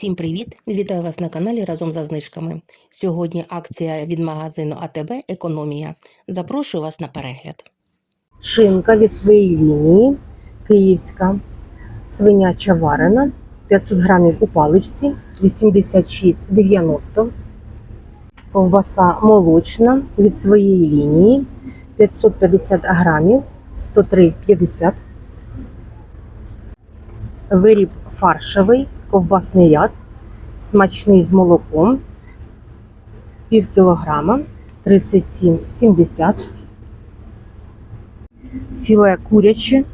Всім привіт! Вітаю вас на каналі разом за знижками. Сьогодні акція від магазину АТБ Економія. Запрошую вас на перегляд. Шинка від своєї лінії, київська, свиняча варена, 500 грамів у паличці, 86,90. Ковбаса молочна від своєї лінії, 550 грамів, 103,50. Виріб фаршевий, ковбасний ряд, смачний з молоком, пів кілограма, 37,70 філе куряче,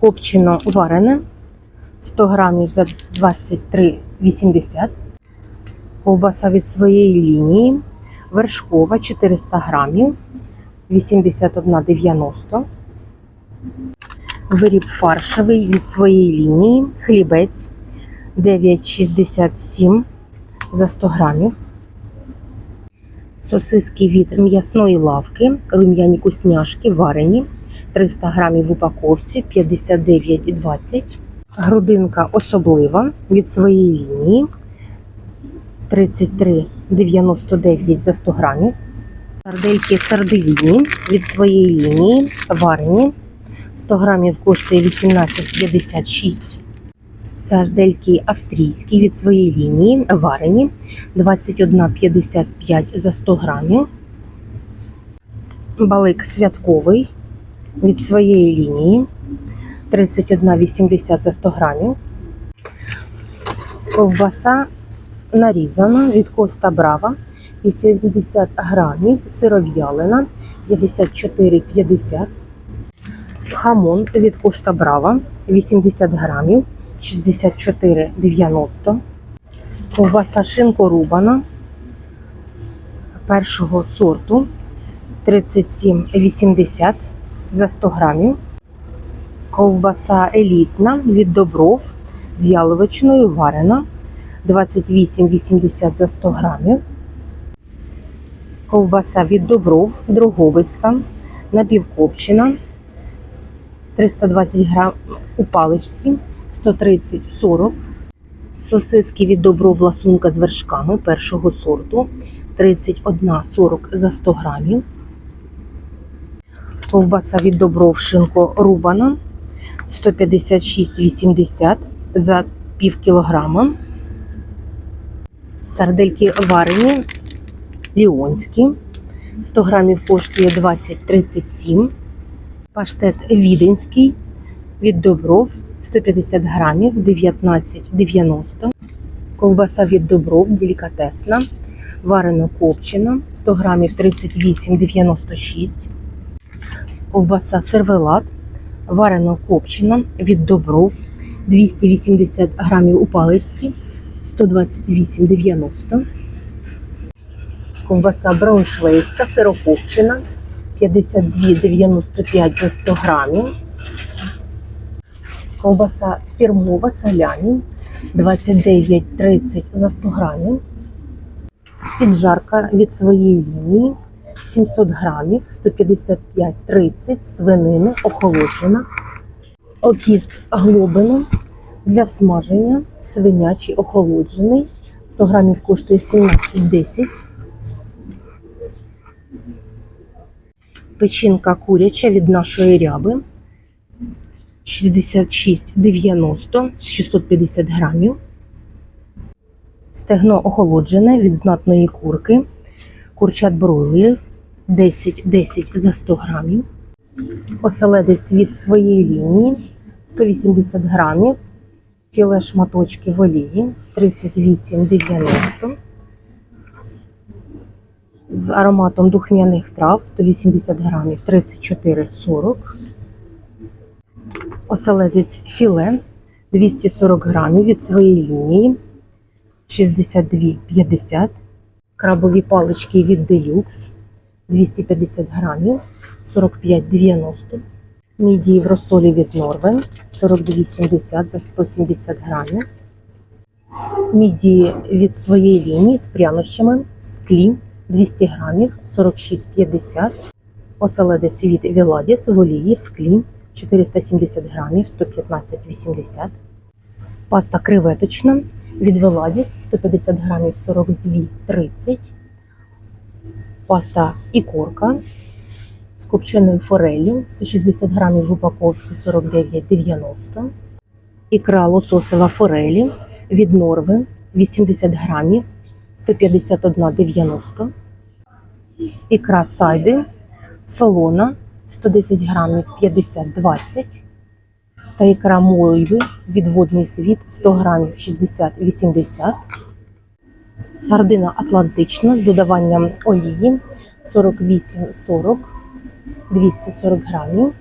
копчено варене, 100 грамів за 23,80, ковбаса від своєї лінії, вершкова 400 грамів, 81,90, виріб фаршевий від своєї лінії, хлібець 9,67 за 100 грамів. Сосиски від м'ясної лавки, рум'яні кусняшки варені, 300 грамів в упаковці, 59,20. Грудинка особлива від своєї лінії, 33,99 за 100 грамів. Сардельки сардельні від своєї лінії, варені, 100 грамів коштує 18,56. Сардельки австрійські від своєї лінії, варені, 21,55 за 100 грамів. Балик святковий від своєї лінії, 31,80 за 100 грамів. Ковбаса нарізана від Коста Брава, 80 грамів, сиров'ялина, 54,50. Хамон від Коста Брава, 80 грамів, 64,90. Ковбаса шинко рубана першого сорту 37,80 за 100 грамів. Ковбаса елітна від Добров з яловичною варена 28,80 за 100 грамів. Ковбаса від Добров Дроговицька напівкопчена 320 грам у паличці 130-40. Сосиски від Добров ласунка з вершками першого сорту 31,40 за 100 грамів. Ковбаса від Добров шинко рубана 156,80 за пів кілограма. Сардельки варені ліонські 100 грамів коштує 20,37. Паштет віденський від Добров 150 грамів 19,90. Ковбаса від Добров делікатесна, варено копчена 100 грамів 38,96. Ковбаса сервелат, варено копчена від Добров 280 грамів у паличці 128,90. Ковбаса брауншвейська, сирокопчена 52,95 за 100 грамів. Ковбаса фірмова соляні 29,30 за 100 грамів. Піджарка від своєї лінії 700 грамів 155,30 свинини охолоджена. Окіст глобину для смаження свинячий охолоджений. 100 грамів коштує 17,10. Печінка куряча від нашої ряби 66,90 з 650 грамів. Стегно охолоджене від знатної курки. Курчат бройлерів 10-10 за 100 грамів. Оселедець від своєї лінії 180 грамів. Філе шматочки в олії 38,90. З ароматом духмяних трав 180 грамів 34,40. Оселедець філе 240 грамів від своєї лінії 62,50. Крабові палички від Deluxe 250 грамів 45,90. Мідії в розсолі від Норвен 42,70 за 170 грамів. Мідії від своєї лінії з прянощами в склі 200 грамів 46,50. Оселедець від Віладіс в олії в склі 470 грамів 115,80. Паста креветочна від Веладіс 150 грамів 42,30. Паста ікорка з копченою форелью 160 грамів в упаковці 49,90. Ікра лососева форелі від Норве 80 грамів 151,90. Ікра сайди солона 110 грамів 50,20. Та ікра мойви від водний світ 100 грамів 60,80. Сардина атлантична з додаванням олії 48,40 240 грамів.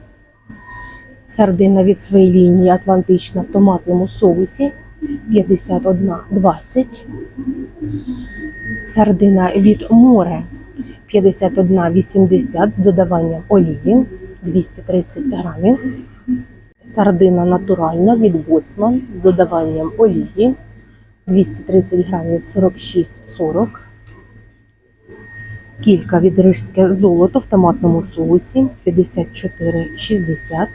Сардина від своєї лінії Атлантична в томатному соусі 51,20. Сардина від море 51,80 з додаванням олії 230 грамів. Сардина натуральна від Боцман з додаванням олії 230 грамів 46,40. Кілька від рижське золото в томатному соусі 54,60.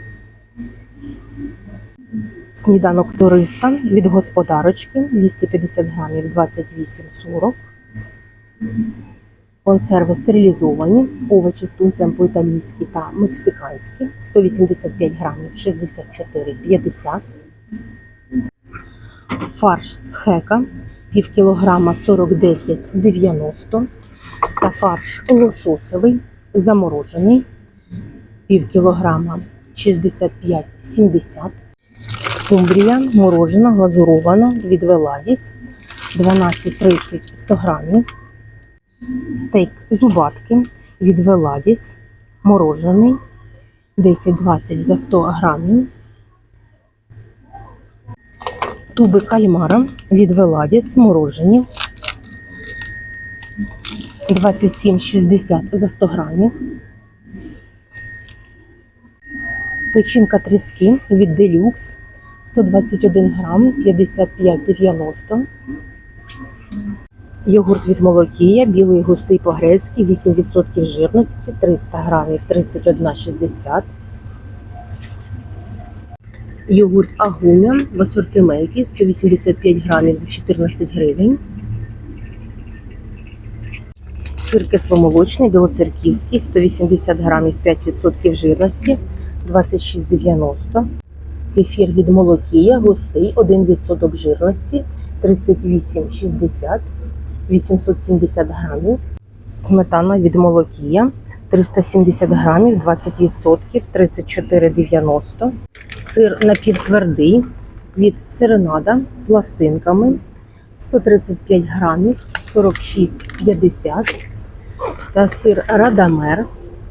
Сніданок туриста від господарочки 250 грамів 28,40. Консерви стерилізовані, овочі з тунцем по-італійськи та мексиканські 185 грамів 64,50. Фарш з хека пів кілограма 49,90 та фарш лососовий заморожений пів кілограма 65,70. Скумбрія морожена глазурована від Веладіс 12,30 100 грамів. Стейк зубатки від Веладіс морожений 10-20 за 100 грамів. Туби кальмара від Веладіс морожені 27,60 за 100 грамів. Печінка тріски від Делюкс 121 грам 55,90. Йогурт від Молокія, білий густий по-грецьки, 8% жирності, 300 грамів 31,60. Йогурт Агуня в асортименті 185 грамів за 14 гривень. Сир кисломолочний, білоцерківський, 180 грамів 5% жирності, 26,90. Кефір від Молокія, густий, 1% жирності, 38,60. 870 грамів. Сметана від Молокія 370 грамів, 20%, 34,90. Сир напівтвердий від Серенада пластинками 135 грамів, 46,50. Та сир Радамер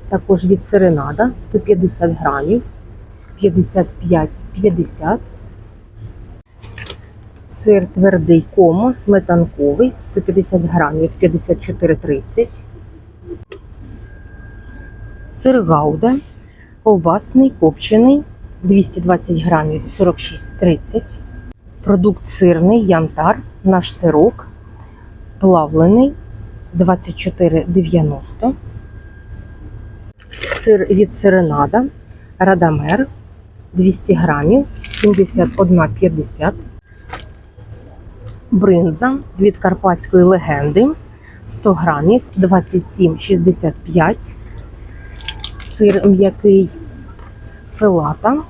також від Серенада 150 грамів, 55,50. Сир твердий комо, сметанковий, 150 грамів, 54,30. Сир гауда, ковбасний, копчений, 220 грамів, 46,30. Продукт сирний, янтар, наш сирок, плавлений, 24,90. Сир від Серенада, Радамер, 200 грамів, 71,50. Бринза від карпатської легенди 100 грамів 27,65. Сир м'який филата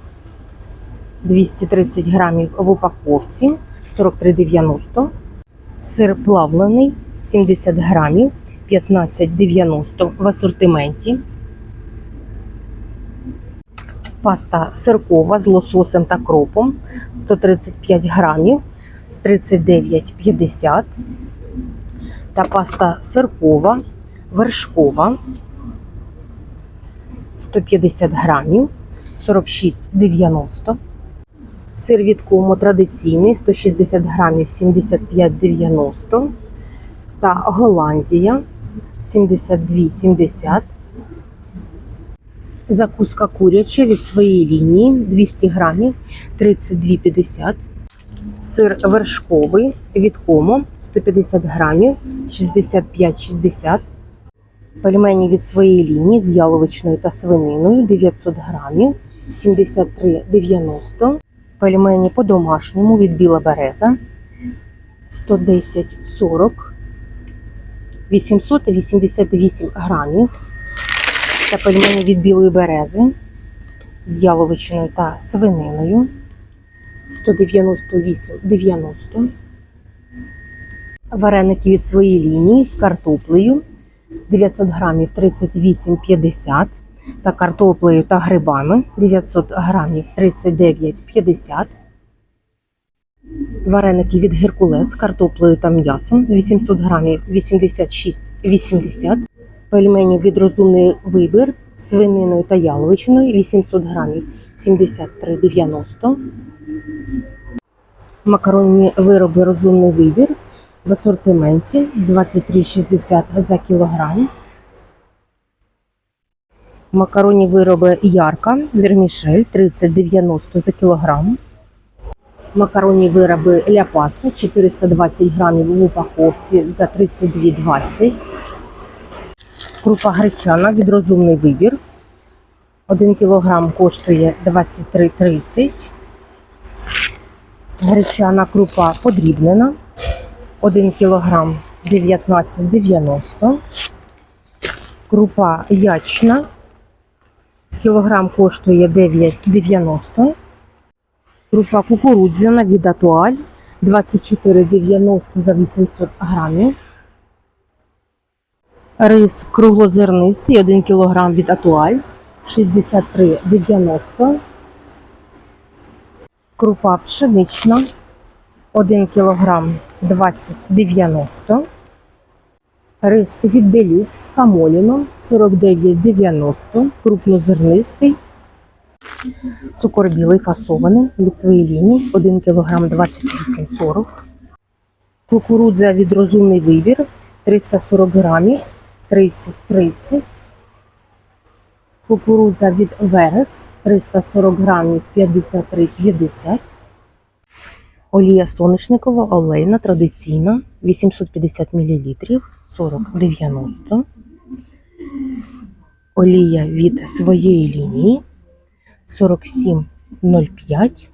230 грамів в упаковці 43,90. Сир плавлений 70 грамів 15,90 в асортименті. Паста сиркова з лососем та кропом. 135 грамів. З 39,50 та паста сиркова, вершкова. 150 грамів. 46,90. Сир від кому традиційний. 160 грамів 75,90 та Голландія. 72,70. Закуска куряча від своєї лінії 200 грамів 32,50. Сир вершковий від кому 150 грамів 65,60. Пельмені від своєї лінії з яловичною та свининою 900 грамів 73,90. Пельмені по-домашньому від біла береза 110 40 888 грамів. Та пельмені від білої берези з яловичиною та свининою 198,90. Вареники від своєї лінії з картоплею 900 грамів 38,50 та картоплею та грибами 900 грамів 39,50. Вареники від Геркулес з картоплею та м'ясом 800 грамів 86,80. Пельмені від розумний вибір з свининою та яловичиною 800 грамів 73,90. Макаронні вироби розумний вибір в асортименті 23,60 за кілограм. Макаронні вироби Ярка, Вермішель 30,90 за кілограм. Макаронні вироби Ля Паста 420 грамів в упаковці за 32,20. Крупа гречана від розумний вибір. 1 кілограм коштує 23,30. Гречана крупа подрібнена. 1 кілограм 19,90. Крупа ячна. Кілограм коштує 9,90. Крупа кукурудзяна від Атуаль 24,90 за 800 грамів. Рис круглозернистий 1 кг від Атуаль 63,90. Крупа пшенична 1 кг 20,90. Рис від Делюкс Камоліно 49,90. Крупнозернистий. Цукор білий фасований від своєї лінії 1 кг 28,40. Кукурудза від розумний вибір 340 грамів 30,30. Кукурудза від Верес 340 грамів 53,50. Олія соняшникова олейна традиційна 850 мл 40,90. Олія від своєї лінії 47,05.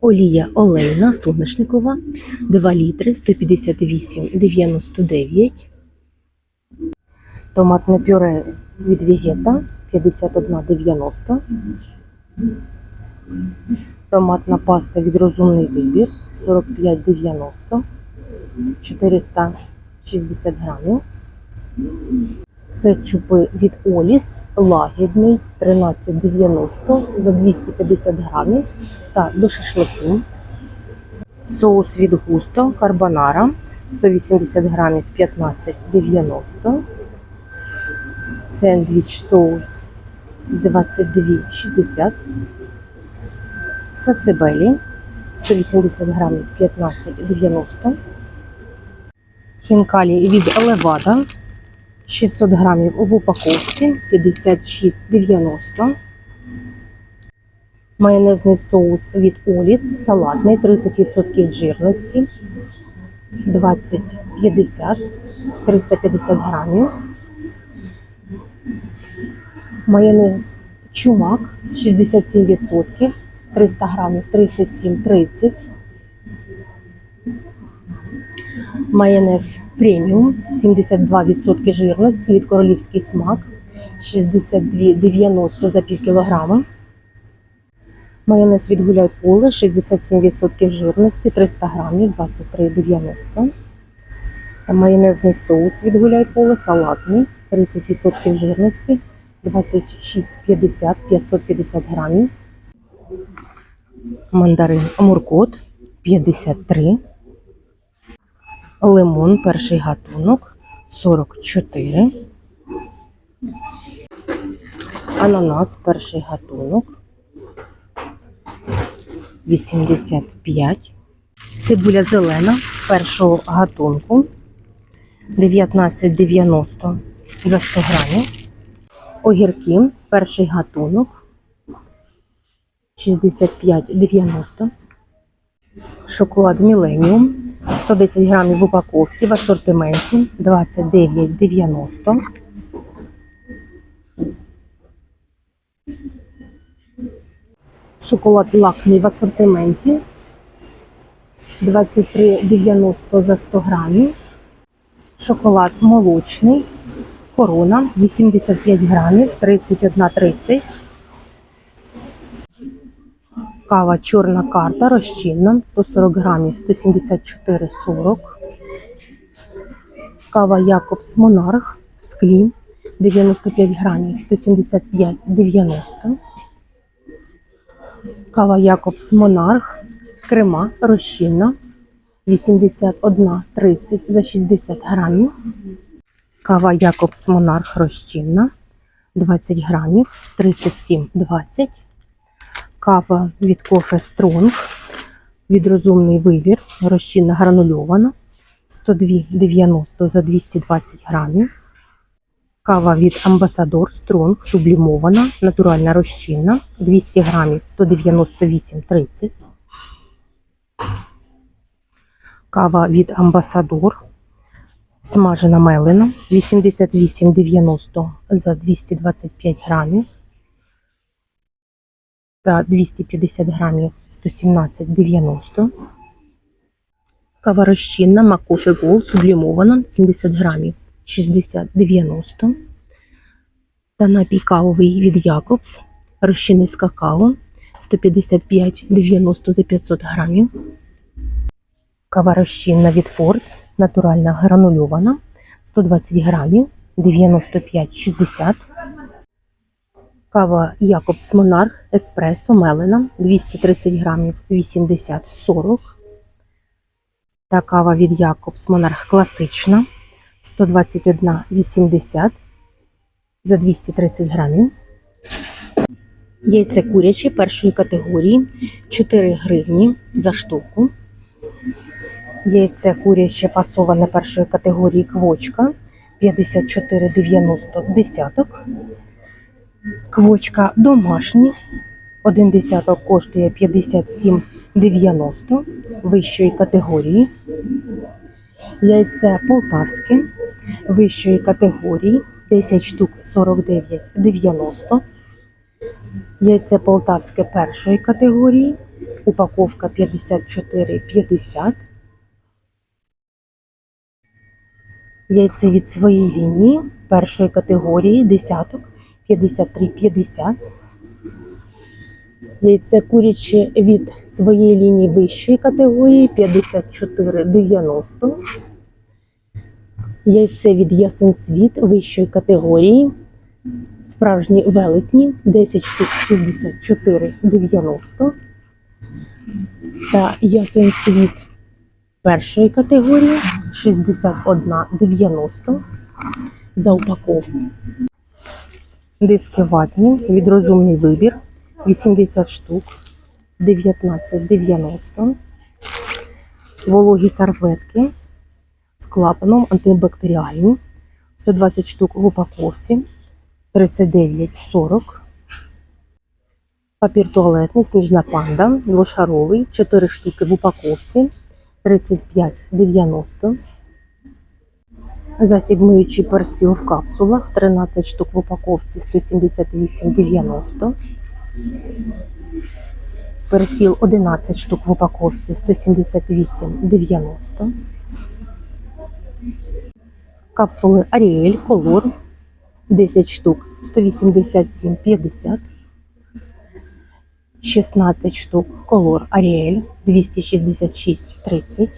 Олія олейна соняшникова 2 літри 158,99. Томатне пюре від Вегета 51,90. Томатна паста від розумний вибір 45,90. 460 грамів. Кетчупи від Оліс лагідний 13,90 за 250 грамів та до шашлику. Соус від густо карбонара 180 грамів 15,90. Сендвіч соус 22,60. Сацебелі 180 грамів 15,90. Хінкалі від Левада 600 грамів в упаковці 56,90. Майонезний соус від Оліс салатний 30% жирності 20,50 350 грамів. Майонез чумак 67%, 300 грамів 37,30. Майонез преміум 72% жирності від королівський смак 62,90 за пів кілограма. Майонез від гуляй поле 67% жирності 300 грамів 23,90. Та майонезний соус від гуляй поле салатний 30% жирності 26,50 550 грамів. Мандарин Амуркот 53. Лимон перший гатунок 44. Ананас перший гатунок 85. Цибуля зелена першого гатунку 19,90 за 100 грамів. Огірки перший гатунок 65,90. Шоколад Міленіум 110 грамів в упаковці в асортименті 29,90. Шоколад лакмій в асортименті 23,90 за 100 грамів. Шоколад молочний. Корона 85 грамів 31,30. Кава чорна карта розчинна 140 грамів 174,40. Кава Якобс Монарх в склі 95 грамів 175,90. Кава Якобс Монарх крема розчинна 81,30 за 60 грамів. Кава Якобс Монарх розчинна 20 грамів 37,20. Кава від кофе Стронг від розумний вибір. Розчинна гранульована. 102,90 за 220 грамів. Кава від Амбасадор Стронг сублімована, натуральна розчинна. 200 грамів 198,30. Кава від Амбасадор смажена мелена. 88,90 за 225 грамів. Та 250 грамів 117,90. Кава розчинна Макофе Гол сублімована 70 грамів 60,90. Та напій кавовий від Якобс розчинний з какао 155,90 за 500 грамів. Кава розчинна від Форд натуральна гранульована 120 грамів 95,60. Кава Якобс Монарх Еспресо Мелена 230 грамів 80,40. Та кава від Якобс Монарх класична 121,80 за 230 грамів. Яйце куряче першої категорії 4 гривні за штуку. Яйце куряче фасоване першої категорії квочка 54,90 десяток. Квочка домашній. Один десяток коштує 57,90 вищої категорії. Яйце полтавське вищої категорії 10 штук 49,90. Яйце полтавське першої категорії. Упаковка 54,50. Яйце від своєї лінії першої категорії десяток 53,50. Яйце куряче від своєї лінії вищої категорії 54,90. Яйце від Ясен Світ вищої категорії. Справжні велетні 10 штук 64,90. Та Ясен Світ першої категорії 61,90 за упаковку. Диски ватні від розумний вибір 80 штук 19,90. Вологі серветки з клапаном антибактеріальні 120 штук в упаковці 39,40. Папір туалетний сніжна панда двошаровий 4 штуки в упаковці 35,90. Засіб миючий персил в капсулах 13 штук в упаковці 178,90. Персил 11 штук в упаковці 178,90. Капсули Ariel Color 10 штук 187,50. 16 штук Color Ariel 266,30.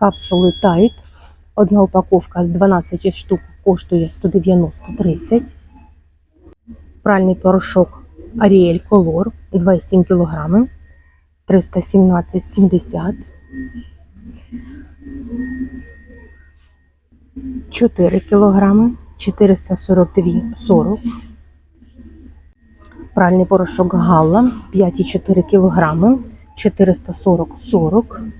Капсули Tide. Одна упаковка з 12 штук коштує 190,30. Пральний порошок Ariel Color 2,7 кг 317,70. 4 кг 442,40. Пральний порошок Галла 5,4 кг 440,40.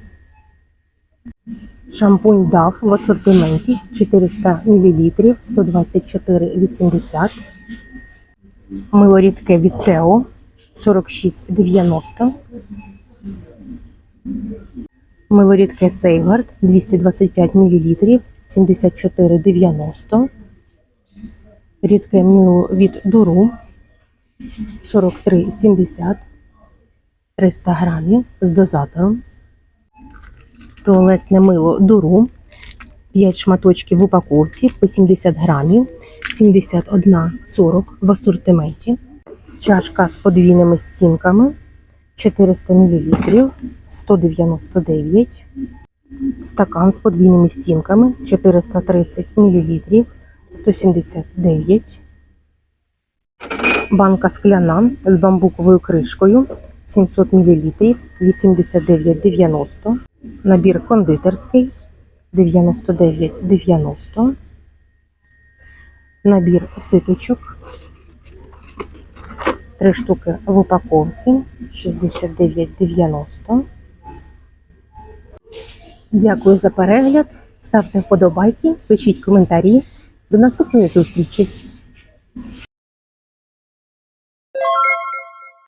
Шампунь DAF в асортименті 400 мл 124,80. Мило рідке від Тео 46,90. Мило рідке Сейгард 225 мл 74,90. Рідке мило від Дуру 43,70 300 грамів з дозатором. Туалетне мило Дуру 5 шматочків в упаковці по 70 грамів, 71,40 в асортименті. Чашка з подвійними стінками 400 мл 199. Стакан з подвійними стінками 430 мл 179. Банка скляна з бамбуковою кришкою 700 мл 89,90. Набір кондитерський 99,90. Набір ситочок. Три штуки в упаковці 69,90. Дякую за перегляд. Ставте вподобайки, пишіть коментарі. До наступної зустрічі!